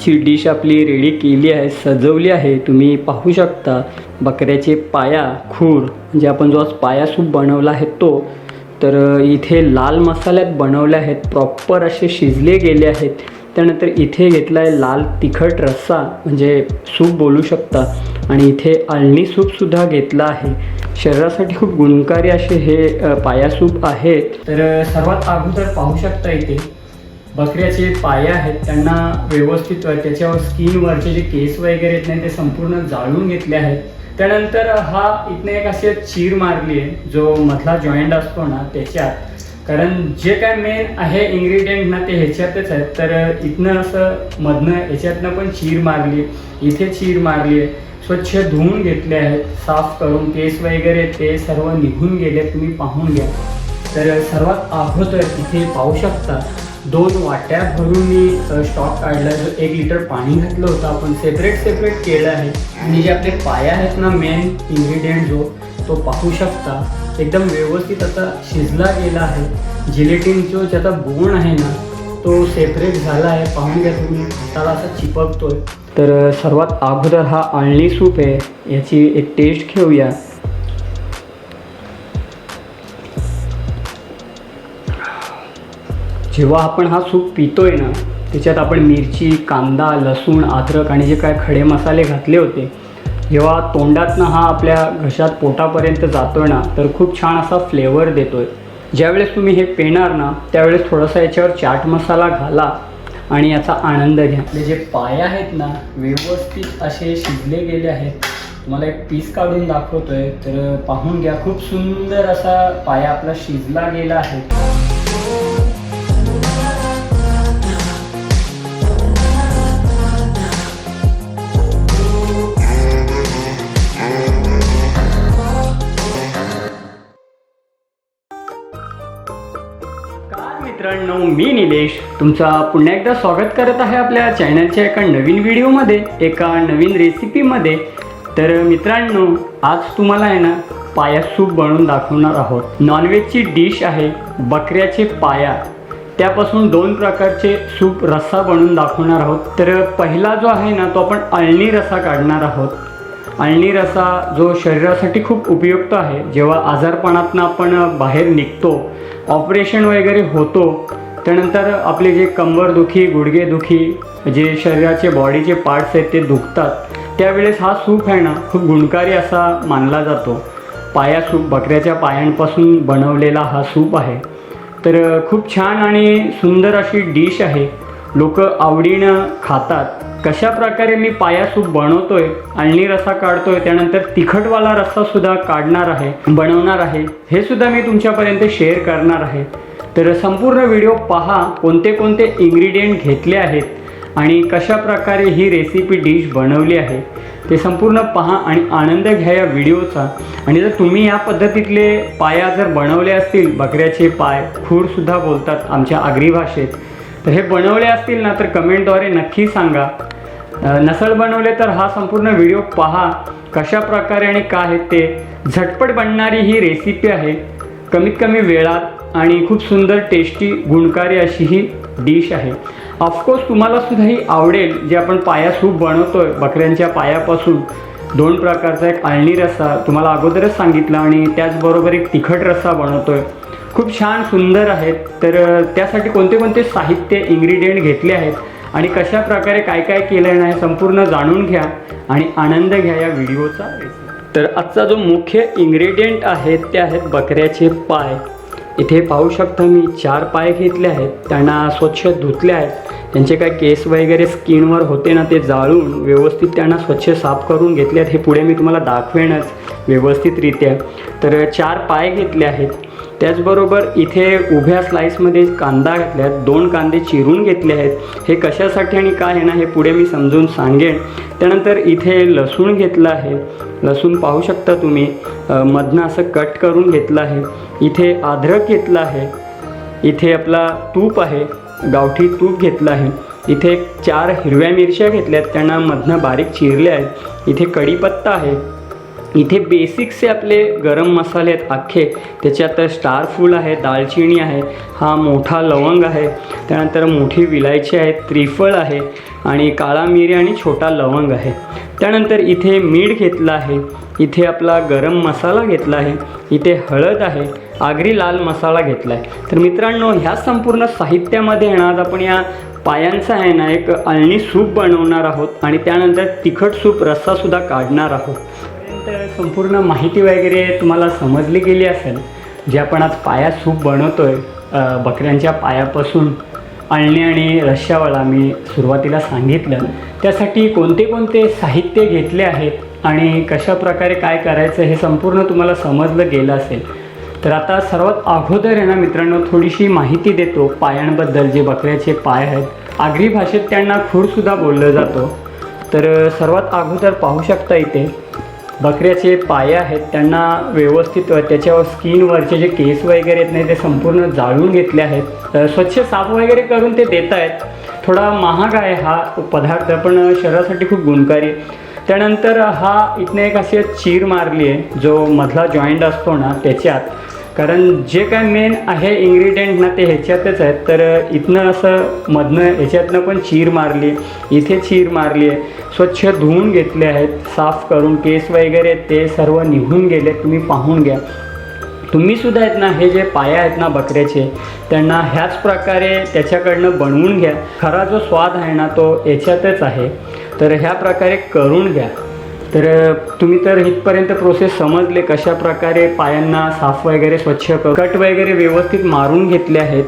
ची डिश आपली रेडी केली आहे सजवली आहे. तुम्ही पाहू शकता बकऱ्याचे पाया खूर. म्हणजे आपण जो आज पाया सूप बनवला आहे तो तर इथे लाल मसाल्यात बनवले आहेत. प्रॉपर असे शिजले गेले आहेत. त्यानंतर इथे घेतला आहे लाल तिखट रस्सा. म्हणजे सूप बोलू शकता. आणि इथे अळणी सूपसुद्धा घेतला आहे. शरीरासाठी खूप गुणकारी असे हे पाया सूप आहेत. तर सर्वात अगोदर पाहू शकता इथे बकऱ्याचे पाय आहेत त्यांना व्यवस्थित त्याच्यावर स्किनवरचे जे केस वगैरे आहेत नाही ते संपूर्ण जाळून घेतले आहेत. त्यानंतर हा इथनं एक अशी चीर मारली आहे जो मधला जॉईंट असतो ना त्याच्यात. कारण जे काय मेन आहे इन्ग्रेडियंट ना ते ह्याच्यातच आहेत. तर इथनं असं मधनं ह्याच्यातनं पण चीर मारली इथे चीर मारली आहे. स्वच्छ धुवून घेतले आहेत साफ करून केस वगैरे ते सर्व निघून गेले तुम्ही पाहून घ्या. तर सर्वात अगोदर इथे पाहू शकता दोन वाट्या भरून मी स्टॉक काढला जो एक लिटर पाणी घातलं होतं आपण सेपरेट सेपरेट केलं आहे. आणि जे आपले पाया आहेत ना मेन इन्ग्रेडियंट जो तो पाहू शकता. एकदम व्यवस्थित आता शिजला गेला आहे. जिलेटिन जो ज्याचा बोण आहे ना तो सेपरेट झाला आहे. पाहून घ्या तुम्ही. हाताला असा चिपकतोय. तर सर्वात अगोदर हा आणली सूप आहे. याची एक टेस्ट घेऊया. जेव्हा आपण हा सूप पितोय ना त्याच्यात आपण मिरची कांदा लसूण अद्रक आणि जे काय खडे मसाले घातले होते जेव्हा तोंडातनं हा आपल्या घशात पोटापर्यंत जातोय ना तर खूप छान असा फ्लेवर देतोय. ज्यावेळेस तुम्ही हे पेणार ना त्यावेळेस थोडासा याच्यावर चाट मसाला घाला आणि याचा आनंद घ्या. आपले जे पाय आहेत ना व्यवस्थित असे शिजले गेले आहेत. तुम्हाला एक पीस काढून दाखवतोय तर पाहून घ्या खूप सुंदर असा पाया आपला शिजला गेला आहे. मित्रांनो मी निलेश. तुमचा पुन्हा एकदा स्वागत करत आहे आपल्या चॅनलच्या एका नवीन व्हिडिओमध्ये एका नवीन रेसिपीमध्ये तर मित्रांनो आज तुम्हाला आहे ना पाया सूप बनवून दाखवणार आहोत. नॉनव्हेजची डिश आहे बकऱ्याचे पाया. त्यापासून दोन प्रकारचे सूप रस्सा बनवून दाखवणार आहोत. तर पहिला जो आहे ना तो आपण अळणी रस्सा काढणार आहोत. अळणी रसा जो शरीरासाठी खूप उपयुक्त आहे जेव्हा आजारपणातनं आपण बाहेर निघतो ऑपरेशन वगैरे होतो त्यानंतर आपले जे कंबरदुखी गुडघेदुखी जे शरीराचे बॉडीचे पार्ट्स आहेत ते दुखतात. त्यावेळेस हा सूप आहे ना खूप गुणकारी असा मानला जातो. पाया सूप बकऱ्याच्या पायांपासून बनवलेला हा सूप आहे. तर खूप छान आणि सुंदर अशी डिश आहे. लोक आवडीनं खातात. कशा प्रकारे मी पाया सूप बनवतोय अळणी रसा काढतोय त्यानंतर तिखटवाला रस्सा सुद्धा काढणार आहे बनवणार आहे हे सुद्धा मी तुमच्यापर्यंत शेअर करणार आहे. तर संपूर्ण व्हिडिओ पहा कोणते कोणते इन्ग्रेडियंट घेतले आहेत आणि कशा प्रकारे ही रेसिपी डिश बनवली आहे. ते संपूर्ण पहा आणि आनंद घ्या या व्हिडिओचा आणि जर तुम्ही या पद्धतीतले पाया जर बनवले असतील बकऱ्याचे पाय खूरसुद्धा बोलतात आमच्या आगरी भाषेत. तर हे बनवले असतील ना तर कमेंटद्वारे नक्की सांगा. नसल बनवले तर हा संपूर्ण व्हिडिओ पहा कशा प्रकारे आणि काय आहे ते. झटपट बनणारी ही रेसिपी आहे. कमीत कमी वेळात आणि खूप सुंदर टेस्टी गुणकारी अशी ही डिश आहे. ऑफकोर्स तुम्हाला सुद्धा ही आवडेल जे आपण पाया सूप बनवतोय बकऱ्यांच्या पायापासून. दोन प्रकारचा एक आळणी रस्सा तुम्हाला अगोदरच सांगितलं आणि त्याचबरोबर एक तिखट रस्सा बनवतोय. खूप छान सुंदर आहेत. तर त्यासाठी कोणते कोणते साहित्य इन्ग्रेडियंट घेतले आहेत आणि कशा प्रकारे काय काय केलं आहे संपूर्ण जाणून घ्या आणि आनंद घ्या या व्हिडिओचा. तर आजचा जो मुख्य इन्ग्रेडियंट आहे ते आहेत बकऱ्याचे पाय. इथे पाहू शकता मी चार पाय घेतले आहेत. त्यांना स्वच्छ धुतले आहेत. त्यांचे काय केस वगैरे स्किनवर होते ना ते जाळून व्यवस्थित त्यांना स्वच्छ साफ करून घेतले आहेत. हे पुढे मी तुम्हाला दाखवेनच व्यवस्थितरित्या. तर चार पाय घेतले आहेत. त्याचबरोबर इथे उभ्या स्लाईसमध्ये कांदा घातल्या आहेत. दोन कांदे चिरून घेतले आहेत. हे कशासाठी आणि काय आहे ना हे पुढे मी समजून सांगेन. त्यानंतर इथे लसूण घेतलं आहे. लसूण पाहू शकता तुम्ही. मधनं असं कट करून घेतलं आहे. इथे अद्रक घेतलं आहे. इथे आपला तूप आहे. गावठी तूप घेतलं आहे. इथे चार हिरव्या मिरच्या घेतल्या आहेत. त्यांना मधनं बारीक चिरल्या आहेत. इथे कढीपत्ता आहे. इथे बेसिक्सचे आपले गरम मसाले आहेत अख्खे. त्याच्यात स्टार फूल आहे दालचिनी आहे हा मोठा लवंग आहे. त्यानंतर मोठी विलायची आहे त्रिफळ आहे आणि काळा मिरी आणि छोटा लवंग आहे. त्यानंतर इथे मीठ घेतलं आहे. इथे आपला गरम मसाला घेतला आहे. इथे हळद आहे. आगरी लाल मसाला घेतला आहे. तर मित्रांनो ह्या संपूर्ण साहित्यामध्ये येणार आपण या पायांचा आहे ना एक अळणी सूप बनवणार आहोत आणि त्यानंतर तिखट सूप रस्सासुद्धा काढणार आहोत. तर संपूर्ण माहिती वगैरे तुम्हाला समजली गेली असेल जे आपण आज पाया सूप बनवतो आहे बकऱ्यांच्या पायापासून अळणी आणि रश्शावाला मी सुरुवातीला सांगितलं. त्यासाठी कोणते कोणते साहित्य घेतले आहेत आणि कशा प्रकारे काय करायचं हे संपूर्ण तुम्हाला समजलं गेलं असेल. तर आता सर्वात अगोदर आहे ना मित्रांनो थोडीशी माहिती देतो पायांबद्दल जे बकऱ्याचे पाय आहेत. आगरी भाषेत त्यांना खूरसुद्धा बोललं जातो. तर सर्वात अगोदर पाहू शकता इथे बकऱ्याचे पाय आहेत त्यांना व्यवस्थित त्याच्यावर स्किनवरचे जे केस वगैरे आहेत नाही ते संपूर्ण जाळून घेतले आहेत. स्वच्छ साफ वगैरे करून ते देत आहेत. थोडा महाग आहे हा पदार्थ पण शरीरासाठी खूप गुणकारी. आहे त्यानंतर हा इथनं एक अशी चीर मारली आहे जो मधला जॉईंट असतो ना त्याच्यात. कारण जे काय मेन आहे इंग्रेडियंट ना ते ह्याच्यातच आहेत. तर इथनं असं मधनं ह्याच्यातनं पण चीर मारली इथे चीर मारली आहे स्वच्छ धुवून घेतले आहेत साफ करून केस वगैरे ते सर्व निघून गेले तुम्ही पाहून घ्या. तुम्हीसुद्धा आहेत ना हे जे पाया आहेत ना बकऱ्याचे त्यांना ह्याच प्रकारे त्याच्याकडनं बनवून घ्या. खरा जो स्वाद आहे ना तो याच्यातच आहे. तर ह्या प्रकारे करून घ्या. तर तुम्ही तर इथपर्यंत प्रोसेस समजले कशा प्रकारे पायांना साफ वगैरे स्वच्छ कट वगैरे व्यवस्थित मारून घेतले आहेत.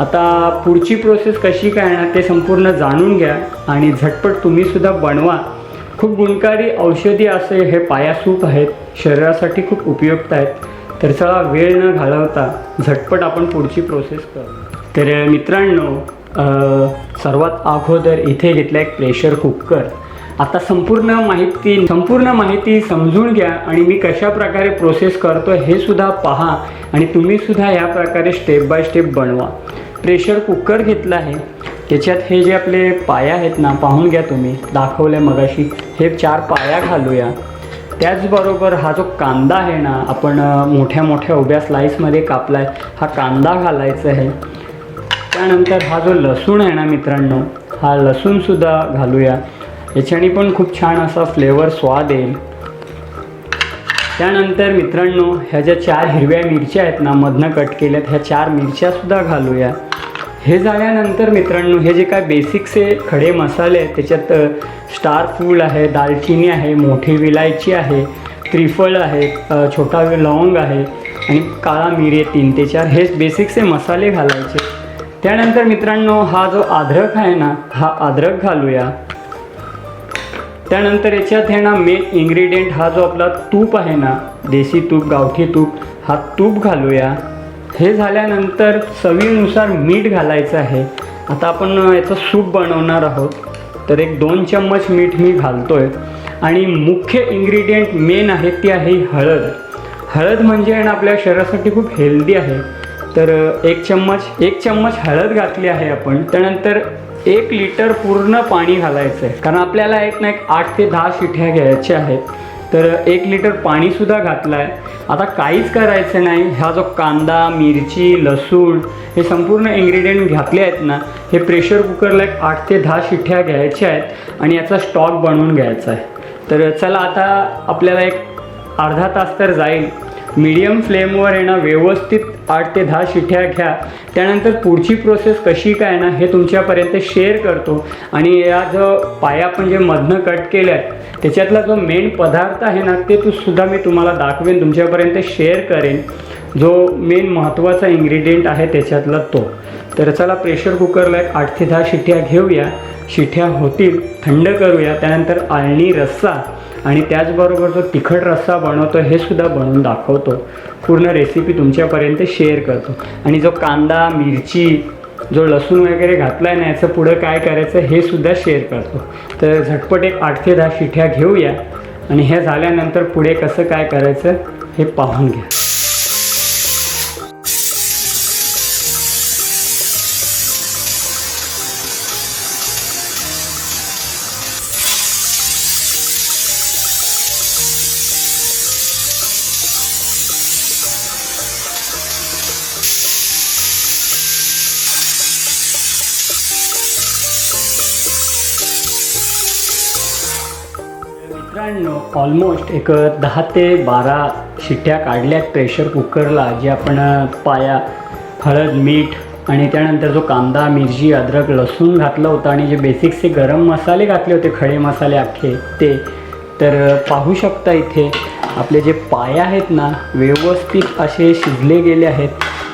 आता पुढची प्रोसेस कशी काय ना ते संपूर्ण जाणून घ्या आणि झटपट तुम्हीसुद्धा बनवा. खूप गुणकारी औषधी असे हे पायासूप आहेत शरीरासाठी खूप उपयुक्त आहेत. तर चला वेळ न घालवता झटपट आपण पुढची प्रोसेस करू. तर मित्रांनो सर्वात अगोदर इथे घेतला एक प्रेशर कुकर आता संपूर्ण माहिती संपूर्ण माहिती समजून घ्या आणि मी कशा प्रकारे प्रोसेस करतो हे सुद्धा पहा आणि तुम्ही सुद्धा या प्रकारे स्टेप बाय स्टेप बनवा. प्रेशर कुकर घेतला आहे. त्याच्यात हे जे आपले पाया आहेत ना पाहून घ्या तुम्ही. दाखवले मगाशी. हे चार पाया घालूया. त्याचबरोबर हा जो कांदा आहे ना आपण मोठ्या मोठ्या उभ्या स्लाईसमध्ये कापला आहे हा कांदा घालायचा आहे. त्यानंतर हा जो लसूण आहे ना मित्रांनो हा लसूणसुद्धा घालूया. याच्याने पण खूप छान असा फ्लेवर स्वाद येईल. त्यानंतर मित्रांनो ह्या ज्या चार हिरव्या मिरच्या आहेत ना मधनं कट केल्यात ह्या चार मिरच्यासुद्धा घालूया. हे झाल्यानंतर मित्रांनो हे जे काय बेसिकचे खडे मसाले आहेत त्याच्यात स्टार फूल आहे दालचिनी आहे मोठी विलायची आहे त्रिफळ आहे छोटा लवंग आहे आणि काळा मिरी आहे तीन ते चार. हेच बेसिकचे मसाले घालायचे. त्यानंतर मित्रांनो हा जो अद्रक आहे ना हा अद्रक घालूया. त्यानंतर याच्यात आहे ना मेन इन्ग्रेडियंट हा जो आपला तूप आहे ना देशी तूप गावठी तूप हा तूप घालूया. हे झाल्यानंतर चवीनुसार मीठ घालायचं आहे. आता आपण याचं सूप बनवणार आहोत. तर एक दोन चम्मच मीठ मी घालतो आहे आणि मुख्य इन्ग्रेडियंट मेन आहे ती आहे हळद. हळद म्हणजे आहे ना आपल्या शरीरासाठी खूप हेल्दी आहे. तर एक चम्मच एक चम्मच हळद घातली आहे आपण. त्यानंतर एक लिटर पूर्ण पाणी घालायचं आहे कारण आपल्याला एक ना एक आठ ते दहा शिठ्या घ्यायच्या आहेत. तर एक लिटर पाणीसुद्धा घातलं आहे आता काहीच करायचं नाही. हा जो कांदा मिरची लसूण हे संपूर्ण इन्ग्रेडियंट घातले आहेत ना हे प्रेशर कुकरला एक आठ ते दहा शिठ्या घ्यायच्या आहेत आणि याचा स्टॉक बनवून घ्यायचा आहे. तर चला आता आपल्याला एक अर्धा तास तर जाईल. मीडियम फ्लेमवर आहे ना व्यवस्थित आठ ते दहा शिठ्या घ्या. त्यानंतर पुढची प्रोसेस कशी काय ना हे तुमच्यापर्यंत शेअर करतो. आणि या जो पाया आपण जे मधनं कट केल्या आहेत त्याच्यातला जो मेन पदार्थ आहे ना ते तू सुद्धा मी तुम्हाला दाखवेन तुमच्यापर्यंत शेअर करेन. जो मेन महत्त्वाचा इन्ग्रेडियंट आहे त्याच्यातला तो. तर चला प्रेशर कुकरला एक आठ ते दहा शिठ्या घेऊया. शिठ्या होतील थंड करूया. त्यानंतर आळणी रस्सा. आणि त्याचबरोबर जो तिखट रस्सा बनवतो हे सुद्धा बनवून दाखवतो. पूर्ण रेसिपी तुमच्यापर्यंत शेअर करतो. आणि जो कांदा मिरची जो लसूण वगैरे घातला आहे ना याचं पुढं काय करायचं हे सुद्धा शेअर करतो. तर झटपट एक आठ ते दहा शिठ्या घेऊया. आणि हे झाल्यानंतर पुढे कसं काय करायचं हे पाहून घ्या. मित्रांनो ऑलमोस्ट एक दहा ते बारा शिट्ट्या काढल्यात प्रेशर कुकरला जे आपण पाया हळद मीठ आणि त्यानंतर जो कांदा मिरची अद्रक लसूण घातला होता आणि जे बेसिक्सचे गरम मसाले घातले होते खडे मसाले अख्खे ते तर पाहू शकता इथे आपले जे पाय आहेत ना व्यवस्थित असे शिजले गेले आहेत.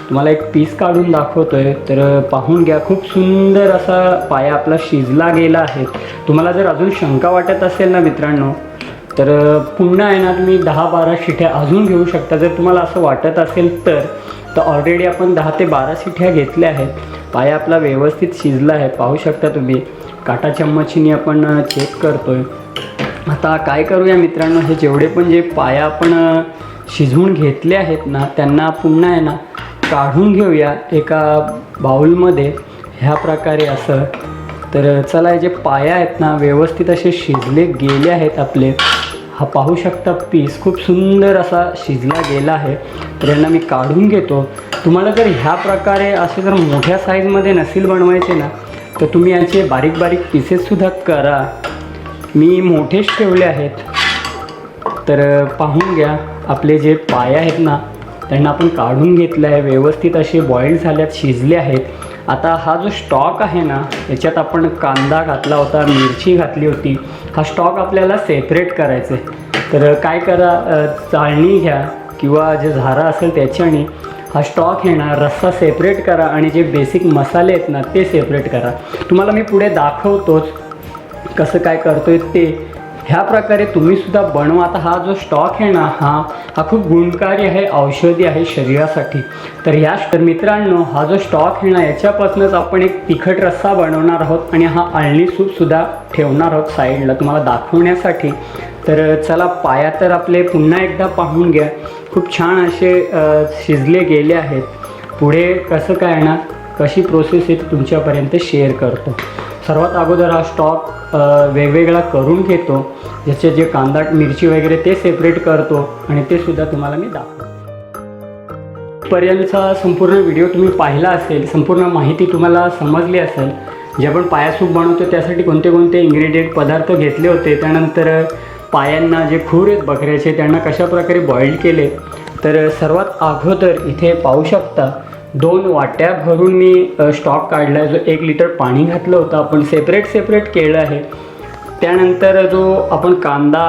तुम्हाला एक पीस काढून दाखवतो आहे तर पाहून घ्या. खूप सुंदर असा पाया आपला शिजला गेला आहे. तुम्हाला जर अजून शंका वाटत असेल ना मित्रांनो तर पुन्हा आहे ना तुम्ही दहा बारा शिट्या अजून घेऊ शकता. जर तुम्हाला असं वाटत असेल तर तर ऑलरेडी आपण दहा ते बारा शिट्या घेतल्या आहेत. पाया आपला व्यवस्थित शिजला आहे. पाहू शकता तुम्ही. काटा चम्मचीने आपण चेक करतो आहे आता काय करूया मित्रांनो हे जेवढे पण जे पाया आपण शिजवून घेतले आहेत ना त्यांना पुन्हा आहे ना काढून घेऊया एका बाउलमध्ये. ह्या प्रकारे असं. तर चला हे जे पाया आहेत ना व्यवस्थित असे शिजले गेले आहेत आपले. हा पाहू शकता पीस खूप सुंदर असा शिजला गेला आहे. तर यांना मी काढून घेतो. तुम्हाला जर ह्या प्रकारे असे जर मोठ्या साईजमध्ये नसेल बनवायचे ना तर तुम्ही याचे बारीक बारीक पीसेससुद्धा करा. मी मोठेच ठेवले आहेत. तर पाहून घ्या. आपले जे पाय आहेत ना त्यांना आपण काढून घेतलं आहे. व्यवस्थित असे बॉईल झाल्यात शिजले आहेत. आता हा जो स्टॉक आहे ना याच्यात आपण कांदा घातला होता मिरची घातली होती. हा स्टॉक आपल्याला सेपरेट करायचा आहे तर काय करा चाळणी घ्या किंवा जे झारा असेल त्याच्याने हा स्टॉक आहे ना रस्सा सेपरेट करा आणि जे बेसिक मसाले आहेत ना ते सेपरेट करा. तुम्हाला मी पुढे दाखवतोच कसं काय करतो आहे ते. ह्या प्रकारे तुम्ही सुद्धा बनवा आता हा जो स्टॉक आहे ना हा हा खूप गुणकारी आहे औषधी आहे शरीरासाठी. तर ह्या मित्रांनो हा जो स्टॉक आहे ना याच्यापासूनच आपण एक तिखट रस्सा बनवणार आहोत आणि हा अळणी सूपसुद्धा ठेवणार आहोत साईडला तुम्हाला दाखवण्यासाठी. तर चला पाया तर आपले पुन्हा एकदा पाहून घ्या. खूप छान असे शिजले गेले आहेत. पुढे कसं काय ना कशी प्रोसेस आहे तुमच्यापर्यंत शेअर करतो. सर्वात अगोदर हा स्टॉक वेगवेगळा करून घेतो. ज्याचे जे कांदा मिरची वगैरे ते सेपरेट करतो आणि ते सुद्धा तुम्हाला मी दाखवतो. पर्यंतचा संपूर्ण व्हिडिओ तुम्ही पाहिला असेल संपूर्ण माहिती तुम्हाला समजली असेल जे आपण पायासूप बनवतो त्यासाठी कोणते कोणते इन्ग्रेडियंट पदार्थ घेतले होते त्यानंतर पायांना जे खूर आहेत बकऱ्याचे त्यांना कशा प्रकारे बॉईल केले तर सर्वात अगोदर इथे पाहू शकता दोन वाट्या भरून मी स्टॉक काढला आहे जो एक लिटर पाणी घातलं होतं आपण सेपरेट सेपरेट केलं आहे. त्यानंतर जो आपण कांदा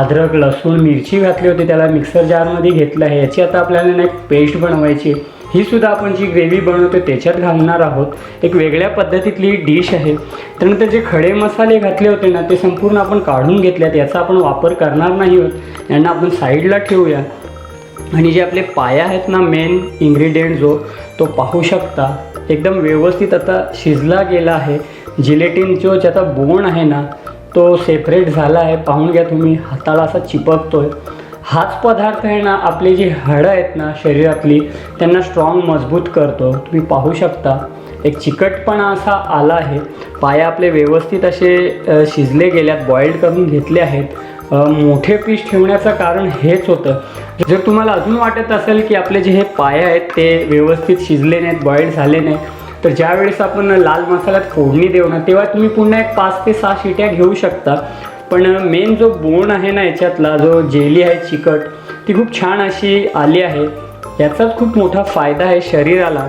अद्रक लसूण मिरची घातली होती त्याला मिक्सर जारमध्ये घेतलं आहे. याची आता आपल्याला ना एक पेस्ट बनवायची आहे. ही सुद्धा आपण जी ग्रेव्ही बनवतो त्याच्यात घालणार आहोत. एक वेगळ्या पद्धतीतली डिश आहे. त्यानंतर जे खडे मसाले घातले होते ना ते संपूर्ण आपण काढून घेतल्यात. याचा आपण वापर करणार नाही आहोत. यांना आपण साईडला ठेवूया. आणि जे आपले पाया आहेत ना मेन इन्ग्रेडियंट जो तो पाहू शकता. एकदम व्यवस्थित आता शिजला गेला आहे. जिलेटिन जो ज्याचा बोन आहे ना तो सेपरेट झाला आहे. पाहून घ्या तुम्ही हाताला असा चिपकतो आहे हाच पदार्थ आहे ना आपली जी हाडं आहेत ना शरीरातली त्यांना स्ट्रॉंग मजबूत करतो. तुम्ही पाहू शकता. एक चिकटपणा असा आला आहे. पाया आपले व्यवस्थित असे शिजले गेल्यात बॉईल्ड करून घेतले आहेत. मोठे पीस ठेवण्याचं कारण हेच होतं. जर तुम्हाला अजून वाटत असेल की आपले जे हे पाय आहेत ते व्यवस्थित शिजले नाहीत बॉईल झाले नाहीत तर ज्यावेळेस आपण लाल मसाल्यात फोडणी देऊ ना तेव्हा तुम्ही पुन्हा एक पाच ते सहा शिट्या घेऊ शकता. पण मेन जो बोन आहे ना याच्यातला जो जेली आहे चिकट ती खूप छान अशी आली आहे. याचाच खूप मोठा फायदा आहे शरीराला.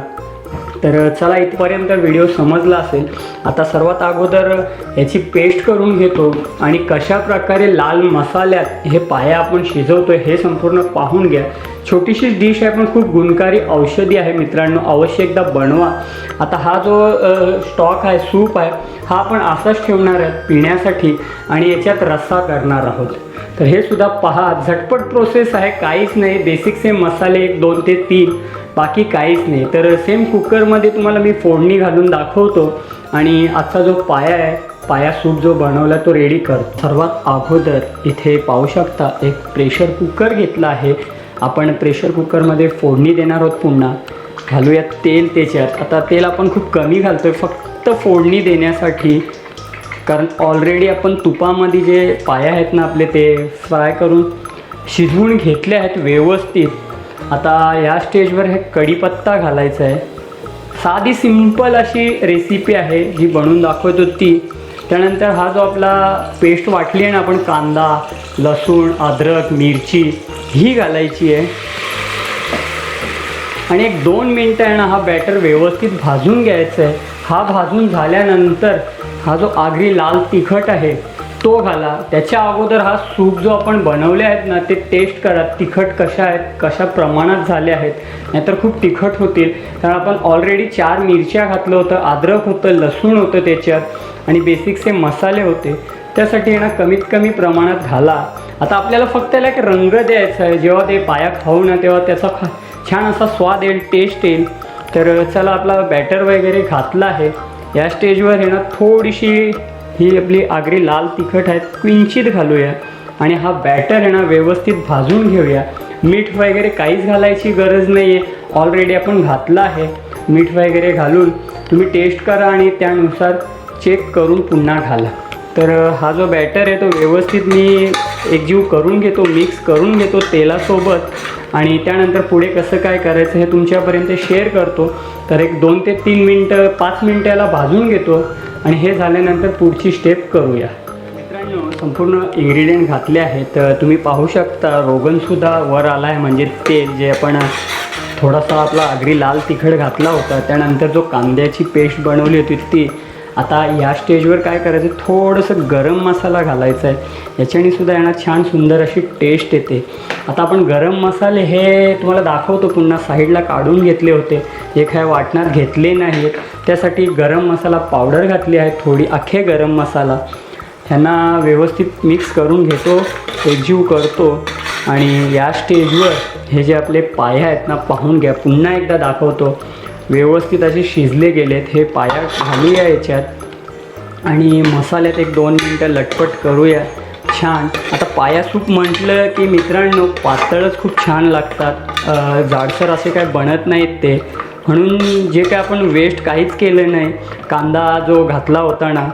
तर चला इथपर्यंत व्हिडिओ समजला असेल. आता सर्वात अगोदर याची पेस्ट करून घेतो आणि कशा प्रकारे लाल मसाल्यात हे पाया आपण शिजवतोय हे संपूर्ण पाहून घ्या. छोटीशी डिश आहे पण खूप गुणकारी औषधी आहे मित्रांनो. अवश्य एकदा बनवा. आता हा जो स्टॉक आहे सूप आहे हा आपण असाच ठेवणार आहे पिण्यासाठी आणि याच्यात रस्सा करणार आहोत. तर हे सुद्धा पहा झटपट प्रोसेस आहे काहीच नाही. बेसिक मसाले एक दोन ते तीन. बाकी काहीच नाही. तर सेम कुकरमध्ये तुम्हाला मी फोडणी घालून दाखवतो आणि आजचा जो पाया आहे पाया सूप जो बनवला तो रेडी करतो. सर्वात अगोदर इथे पाहू शकता एक प्रेशर कुकर घेतला आहे. आपण प्रेशर कुकरमध्ये फोडणी देणार आहोत पुन्हा. घालूयात तेल त्याच्यात. आता तेल आपण खूप कमी घालतो आहे फक्त फोडणी देण्यासाठी. कारण ऑलरेडी आपण तुपामध्ये जे पाया आहेत ना आपले ते फ्राय करून शिजवून घेतले आहेत व्यवस्थित. आता या स्टेजवर हे कढीपत्ता घालायचा आहे. साधी सिंपल अशी रेसिपी आहे जी बनवून दाखवतो ती. त्यानंतर हा जो आपला पेस्ट वाटली आहे ना आपण कांदा लसूण अद्रक मिरची ही घालायची आहे. आणि एक दोन मिनटं आहे ना हा बॅटर व्यवस्थित भाजून घ्यायचा आहे. हा भाजून झाल्यानंतर हा जो आगरी लाल तिखट आहे तो घाला त्याच्या अगोदर हा सूप जो आपण बनवले आहेत ना ते टेस्ट करा. तिखट कशा आहेत कशा प्रमाणात झाले आहेत नाहीतर खूप तिखट होतील. कारण आपण ऑलरेडी चार मिरच्या घातलं होतं अद्रक होतं लसूण होतं त्याच्यात आणि बेसिकचे मसाले होते त्यासाठी ना कमीत कमी प्रमाणात घाला. आता आपल्याला फक्त त्याला एक रंग द्यायचा आहे. जेव्हा ते पाया खाऊ ना तेव्हा त्याचा खा छान असा स्वाद येईल टेस्ट येईल. तर चला आपला बॅटर वगैरे घातला आहे. या स्टेजवर हे ना थोडीशी ही आपली आगरी लाल तिखट आहेत किंचित घालूया. आणि हा बॅटर आहे ना व्यवस्थित भाजून घेऊया. मीठ वगैरे काहीच घालायची गरज नाही आहे ऑलरेडी आपण घातलं आहे. मीठ वगैरे घालून तुम्ही टेस्ट करा आणि त्यानुसार चेक करून पुन्हा घाला. तर हा जो बॅटर आहे तो व्यवस्थित मी एकजीव करून घेतो मिक्स करून घेतो तेलासोबत. आणि त्यानंतर पुढे कसं काय करायचं हे तुमच्यापर्यंत शेअर करतो. तर एक दोन ते तीन मिनटं पाच मिनटाला भाजून घेतो. आणि हे झाल्यानंतर पुढची स्टेप करूया. मित्रांनो संपूर्ण इन्ग्रेडियंट घातले आहेत. तर तुम्ही पाहू शकता रोगनसुद्धा वर आला आहे म्हणजे तेल जे आपण थोडासा आपला आगरी लाल तिखट घातला होता त्यानंतर जो कांद्याची पेस्ट बनवली होती ती आता या स्टेजवर काय करायचं? थोडंसं गरम मसाला घालायचा आहे. याच्याने सुद्धा यांना छान सुंदर अशी टेस्ट येते. आता आपण गरम मसाले हे तुम्हाला दाखवतो. पुन्हा साईडला काढून घेतले होते. जे काय वाटणात घेतले नाही त्यासाठी गरम मसाला पावडर घातली आहे. थोडी अख्खे गरम मसाला. ह्यांना व्यवस्थित मिक्स करून घेतो. एकजीव करतो. आणि या स्टेजवर हे जे आपले पाया आहेत ना पाहून घ्या. पुन्हा एकदा दाखवतो. व्यवस्थित असे शिजले गेलेत हे पाया घालूया याच्यात आणि मसाल्यात एक दोन मिनटं लटपट करूया. छान. आता पाया सूप म्हटलं की मित्रांनो पातळच खूप छान लागतात. जाडसर असे काय बनत नाहीत ते. म्हणून जे काय आपण वेस्ट काहीच केलं नाही कांदा जो घातला होता ना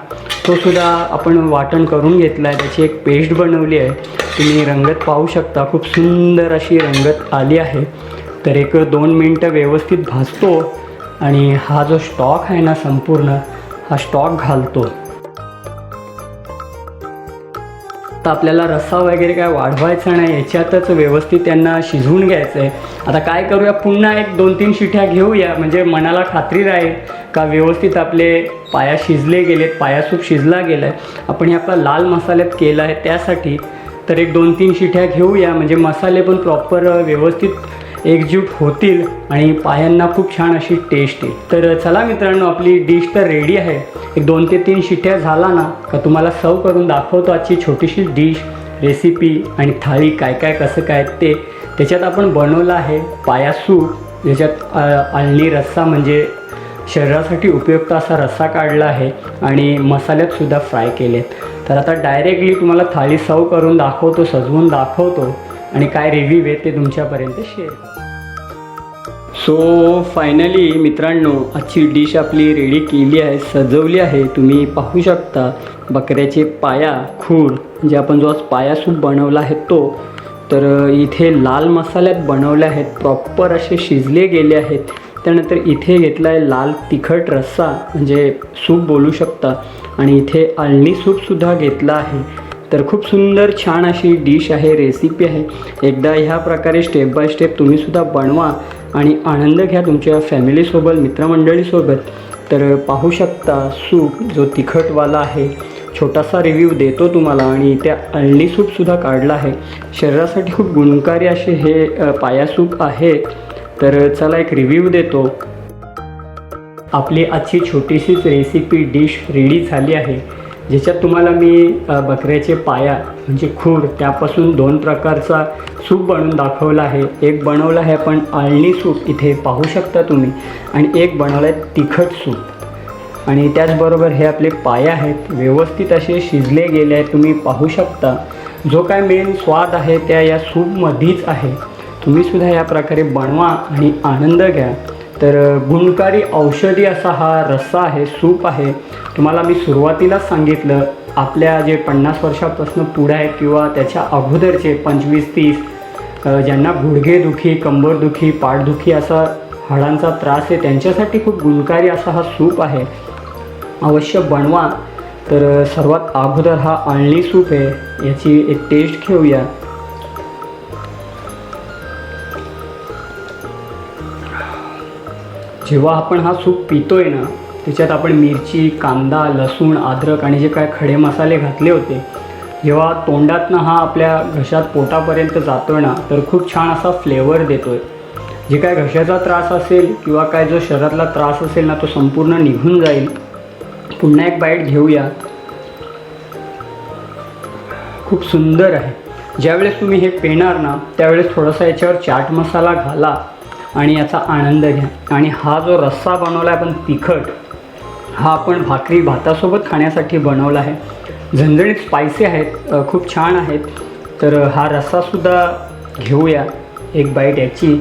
तो सुद्धा आपण वाटण करून घेतला आहे त्याची एक पेस्ट बनवली आहे. तुम्ही रंगत पाहू शकता. खूप सुंदर अशी रंगत आली आहे. तर एक दोन मिनटं व्यवस्थित भाजतो आणि हा जो स्टॉक आहे ना संपूर्ण हा स्टॉक घालतो. तर आपल्याला रस्सा वगैरे काय वाढवायचा नाही याच्यातच व्यवस्थित त्यांना शिजवून घ्यायचं आहे आता काय करूया पुन्हा एक दोन तीन शिठ्या घेऊया म्हणजे मनाला खात्री राहील का व्यवस्थित आपले पाया शिजले गेलेत पायासूप शिजला गेला आहे आपण हे आपला लाल मसाल्यात केला आहे त्यासाठी तर एक दोन तीन शिठ्या घेऊया म्हणजे मसाले पण प्रॉपर व्यवस्थित एकजूट होतील आणि पायांना खूप छान अशी टेस्ट येईल. तर चला मित्रांनो आपली डिश तर रेडी आहे. एक दोन ते तीन शिट्ट्या झाला ना का तुम्हाला सर्व करून दाखवतो आजची छोटीशी डिश रेसिपी आणि थाळी काय काय कसं काय ते. त्याच्यात आपण बनवलं आहे पाया सूप ज्याच्यात अळणी रस्सा म्हणजे शरीरासाठी उपयुक्त असा रस्सा काढला आहे आणि मसाल्यात सुद्धा फ्राय केलेत. तर आता डायरेक्टली तुम्हाला थाळी सर्व करून दाखवतो सजवून दाखवतो. आणि काय रिव्ह्यू आहे ते तुमच्यापर्यंत शेअर सो फायनली मित्रांनो आजची डिश आपली रेडी केली आहे सजवली आहे. तुम्ही पाहू शकता बकऱ्याचे पाया खूर जे आपण जो आज पाया सूप बनवला आहे तो तर इथे लाल मसाल्यात बनवले आहेत. प्रॉपर असे शिजले गेले आहेत. त्यानंतर इथे घेतला आहे लाल तिखट रस्सा म्हणजे सूप बोलू शकता. आणि इथे अळणी सूपसुद्धा घेतला आहे. तर खूप सुंदर छान अशी डिश आहे रेसिपी आहे. एकदा ह्या प्रकारे स्टेप बाय स्टेप तुम्हीसुद्धा बनवा आणि आनंद घ्या तुमच्या फॅमिलीसोबत मित्रमंडळीसोबत तर पाहू शकता सूप जो तिखटवाला आहे छोटासा रिव्ह्यू देतो तुम्हाला आणि त्या अळणी सूपसुद्धा काढला आहे. शरीरासाठी खूप गुणकारी असे हे पायासूप आहेत आहे. तर चला एक रिव्ह्यू देतो. आपली आजची छोटीशीच रेसिपी डिश रेडी झाली आहे. ज्याच्यात तुम्हाला मी बकऱ्याचे पाया म्हणजे खूर त्यापासून दोन प्रकारचा सूप बनवून दाखवला आहे. एक बनवलं आहे आपण आळणी सूप इथे पाहू शकता तुम्ही. आणि एक बनवलं आहे तिखट सूप. आणि त्याचबरोबर हे आपले पाया आहेत व्यवस्थित असे शिजले गेले आहेत तुम्ही पाहू शकता. जो काय मेन स्वाद आहे त्या या सूपमध्येच आहे. तुम्हीसुद्धा या प्रकारे बनवा आणि आनंद घ्या. तर गुणकारी औषधी असा हा रस्सा आहे सूप आहे. तुम्हाला मी सुरुवातीलाच सांगितलं आपल्या जे पन्नास वर्षापासून पुढे आहेत किंवा त्याच्या अगोदरचे पंचवीस तीस ज्यांना गुडघेदुखी कंबरदुखी पाठदुखी असा हाडांचा त्रास आहे त्यांच्यासाठी खूप गुणकारी असा हा सूप आहे. अवश्य बनवा. तर सर्वात अगोदर हा आळणी सूप आहे याची एक टेस्ट घेऊया. जेव्हा आपण हा सूप पितोय ना त्याच्यात आपण मिरची कांदा लसूण अद्रक आणि जे काय खडे मसाले घातले होते जेव्हा तोंडातनं हा आपल्या घशात पोटापर्यंत जातोय ना तर खूप छान असा फ्लेवर देतोय. जे काय घशाचा त्रास असेल किंवा काय जो शरीरातला त्रास असेल ना तो संपूर्ण निघून जाईल. पुन्हा एक बाईट घेऊया. खूप सुंदर आहे. ज्यावेळेस तुम्ही हे पेणार ना त्यावेळेस थोडासा याच्यावर चाट मसाला घाला. आणि याचा आनंद घ्या. आणि हा जो रस्सा बनवला आहे आपण तिखट हा आपण भाकरी भातासोबत खाण्यासाठी बनवला आहे. झणझणीत स्पायसी आहेत खूप छान आहेत. तर हा रस्सासुद्धा घेऊया. एक बाईट याची.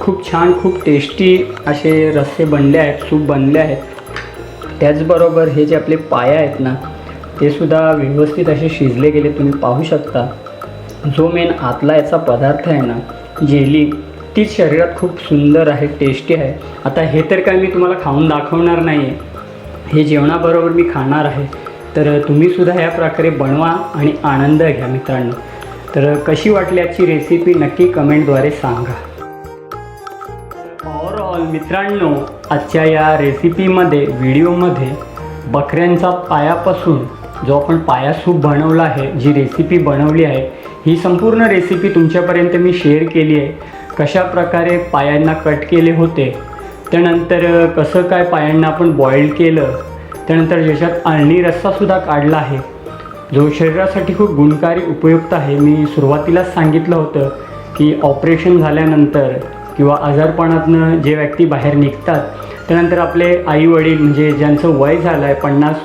खूप छान खूप टेस्टी असे रस्से बनले आहेत सूप बनले आहेत. त्याचबरोबर हे जे आपले पाया आहेत ना ते सुद्धा व्यवस्थित असे शिजले गेले तुम्ही पाहू शकता. जो मेन आतला याचा पदार्थ आहे ना जेली तीच शरीरात खूप सुंदर आहे टेस्टी आहे. आता हे तर काय मी तुम्हाला खाऊन दाखवणार नाही आहे हे जेवणाबरोबर मी खाणार आहे. तर तुम्हीसुद्धा या प्रकारे बनवा आणि आनंद घ्या मित्रांनो. तर कशी वाटली याची रेसिपी नक्की कमेंटद्वारे सांगा. ओव्हरऑल मित्रांनो आजच्या या रेसिपीमध्ये व्हिडिओमध्ये बकऱ्यांचा पायापासून जो आपण पाया सूप बनवला आहे जी रेसिपी बनवली आहे ही संपूर्ण रेसिपी तुमच्यापर्यंत मी शेअर केली आहे. कशा प्रकारे पायांना कट केले होते त्यानंतर कसं काय पायांना आपण बॉईल केलं त्यानंतर ज्याच्यात आळणी रस्सासुद्धा काढला आहे. जो शरीरासाठी खूप गुणकारी उपयुक्त आहे. मी सुरुवातीलाच सांगितलं होतं की ऑपरेशन झाल्यानंतर किंवा आजारपणातनं जे व्यक्ती बाहेर निघतात त्यानंतर आपले आई वडील म्हणजे ज्यांचं वय झालं आहे पन्नास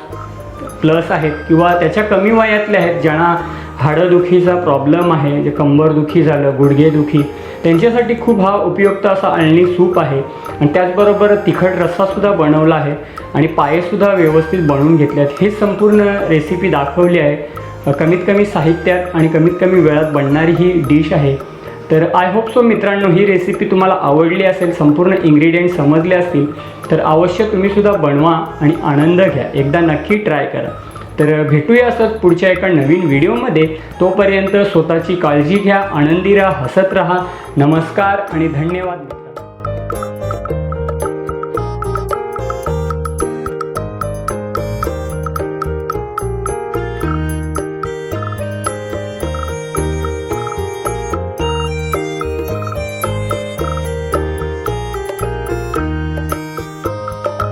प्लस आहेत किंवा त्याच्या कमी वयातले आहेत ज्यांना हाडंदुखीचा प्रॉब्लेम आहे जे कंबरदुखी झालं गुडघेदुखी त्यांच्यासाठी खूप हा उपयुक्त असा अळणी सूप आहे. आणि त्याचबरोबर तिखट रस्सासुद्धा बनवला आहे आणि पायेसुद्धा व्यवस्थित बनवून घेतले आहेत हे संपूर्ण रेसिपी दाखवली आहे. कमीत कमी साहित्यात आणि कमीत कमी वेळात बनणारी ही डिश आहे. तर आय होप सो मित्रांनो ही रेसिपी तुम्हाला आवडली असेल संपूर्ण इन्ग्रेडियंट समजले असतील तर अवश्य तुम्हीसुद्धा बनवा आणि आनंद घ्या. एकदा नक्की ट्राय करा. तर भेटूया असत पुढच्या एका नवीन व्हिडिओमध्ये. तोपर्यंत स्वतःची काळजी घ्या आनंदी राहा हसत राहा. नमस्कार आणि धन्यवाद.